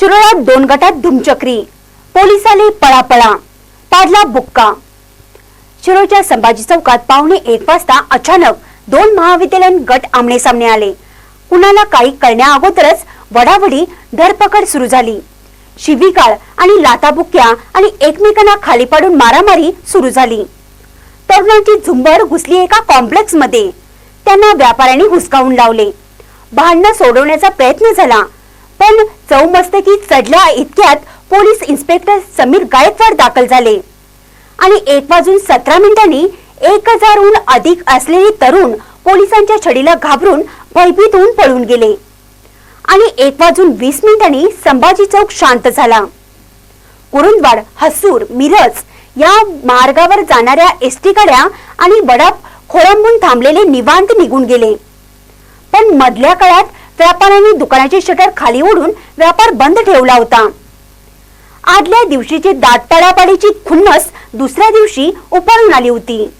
शिरोळ्यात दोन गटात धुमचक्री. पोलिसांनी पळापळा. पाडला बुक्का. शिरोळच्या संभाजी चौकात पावणे एक वाजता अचानक दोन महाविद्यालयीन गट आमने सामने आले. कुणाला काही कळण्या अगोदरच वडावडी धरपकड सुरू झाली. शिवीगाळ आणि लाताबुक्या आणि एकमेकांना खाली पाडून मारामारी सुरू झाली. तरुणांची झुंबर घुसली एका कॉम्प्लेक्समध्ये त्यांना व्यापाऱ्यांनी हुसकावून लावले. भांडणं सोडवण्याचा प्रयत्न झाला. पण चौमस्तकी चढल्या इतक्यात पोलीस इन्स्पेक्टर समीर गायकवाड दाखल झाले. आणि एक वाजून सतरा मिनिटांनी एक हजारहून अधिक असलेले तरुण पोलिसांच्या छडीला घाबरून भयभीत होऊन पळून गेले. आणि एक वाजून वीस मिनिटांनी संभाजी चौक शांत झाला. कुरुंदवाड हसूर मिरज या मार्गावर जाणाऱ्या एसटी गाड्या आणि वडाप खोळंबून थांबलेले निवांत निघून गेले. पण मधल्या काळात व्यापाऱ्यांनी दुकानाचे शटर खाली ओढून व्यापार बंद ठेवला होता. आदल्या दिवशीची दात खुन्नस दुसऱ्या दिवशी उफाळून आली होती.